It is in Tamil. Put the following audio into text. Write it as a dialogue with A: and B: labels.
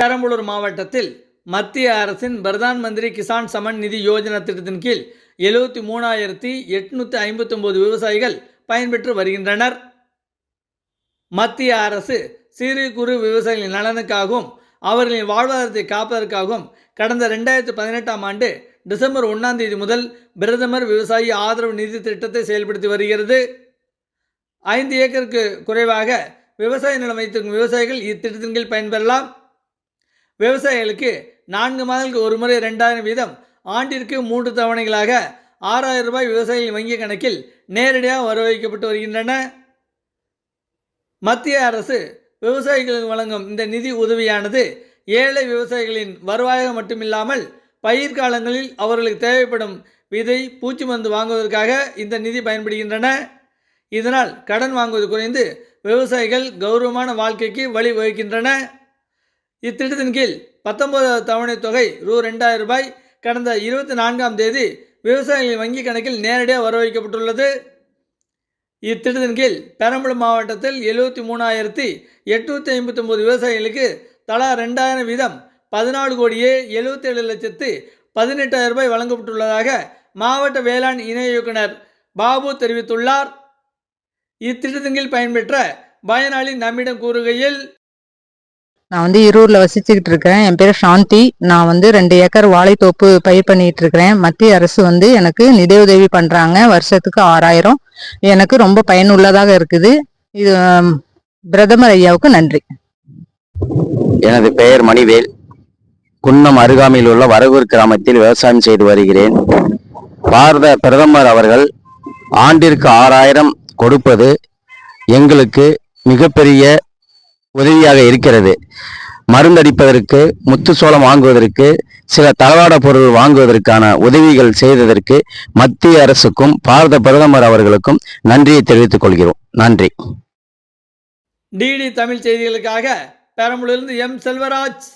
A: பெரம்பலூர் மாவட்டத்தில் மத்திய அரசின் பிரதான் மந்திரி கிசான் சமன் நிதி யோஜனா திட்டத்தின் கீழ் எழுபத்தி மூணாயிரத்தி எட்நூற்றி ஐம்பத்தொம்போது விவசாயிகள் பயன்பெற்று வருகின்றனர். மத்திய அரசு சிறு குறு விவசாயிகளின் நலனுக்காகவும் அவர்களின் வாழ்வாதாரத்தை காப்பதற்காகவும் கடந்த ரெண்டாயிரத்தி பதினெட்டாம் ஆண்டு டிசம்பர் ஒன்றாம் தேதி முதல் பிரதமர் விவசாயி ஆதரவு நிதி திட்டத்தை செயல்படுத்தி வருகிறது. ஐந்து ஏக்கருக்கு குறைவாக விவசாய நிலம் வைத்திருக்கும் விவசாயிகள் இத்திட்டத்தின் கீழ் பயன்பெறலாம். விவசாயிகளுக்கு நான்கு மாதங்களுக்கு ஒரு முறை ரெண்டாயிரம் வீதம் ஆண்டிற்கு மூன்று தவணைகளாக ஆறாயிரம் ரூபாய் விவசாயிகள் வங்கி கணக்கில் நேரடியாக வரவழைக்கப்பட்டு வருகின்றன. மத்திய அரசு விவசாயிகளுக்கு வழங்கும் இந்த நிதி உதவியானது ஏழை விவசாயிகளின் வருவாயாக மட்டுமில்லாமல் பயிர் காலங்களில் அவர்களுக்கு தேவைப்படும் விதை பூச்சி மருந்து வாங்குவதற்காக இந்த நிதி பயன்படுகின்றன. இதனால் கடன் வாங்குவது குறைந்து விவசாயிகள் கௌரவமான வாழ்க்கைக்கு வழிவகுக்கின்றன இத்திட்டத்தின் கீழ் பத்தொன்பதாவது தவணை தொகை ரூ. ரெண்டாயிரம் ரூபாய். கடந்த இருபத்தி நான்காம் தேதி விவசாயிகளின் வங்கி கணக்கில் நேரடியாக வரவழைக்கப்பட்டுள்ளது. இத்திட்டத்தின் கீழ் பெரம்பலூர் மாவட்டத்தில் எழுபத்தி மூணாயிரத்தி எட்நூற்றி ஐம்பத்தொம்போது விவசாயிகளுக்கு தலா ரெண்டாயிரம் வீதம் பதினாலு கோடியே எழுபத்தேழு லட்சத்து பதினெட்டாயிரம் ரூபாய் வழங்கப்பட்டுள்ளதாக மாவட்ட வேளாண் இணை இயக்குனர் பாபு தெரிவித்துள்ளார். இத்திட்டத்தின் கீழ் பயன்பெற்ற பயனாளி நம்மிடம் கூறுகையில்
B: நான் வந்து ஈரூர்ல வசிச்சுக்கிட்டு இருக்கிறேன் என் பேர் சாந்தி. நான் வந்து ரெண்டு ஏக்கர் வாழைத்தோப்பு பயிர் பண்ணிட்டு இருக்கிறேன் மத்திய அரசு வந்து எனக்கு நிதியுதவி பண்ணுறாங்க வருஷத்துக்கு ஆறாயிரம். எனக்கு ரொம்ப பயனுள்ளதாக இருக்குது. இது பிரதமர் ஐயாவுக்கு நன்றி.
C: எனது பெயர் மணிவேல். குன்னம் அருகாமையில் உள்ள வரகூர் கிராமத்தில் விவசாயம் செய்து வருகிறேன். பாரத பிரதமர் அவர்கள் ஆண்டிற்கு ஆறாயிரம் கொடுப்பது எங்களுக்கு மிகப்பெரிய உதவியாக இருக்கிறது. மருந்தடிப்பதற்கு முத்துச்சோளம் வாங்குவதற்கு சில தளவாட பொருள் வாங்குவதற்கான உதவிகள் செய்ததற்கு மத்திய அரசுக்கும் பாரத பிரதமர் அவர்களுக்கும் நன்றியை தெரிவித்துக் கொள்கிறோம். நன்றி.
A: டிடி தமிழ் செய்திகளுக்காக பெரம்பலூரிலிருந்து எம் செல்வராஜ்.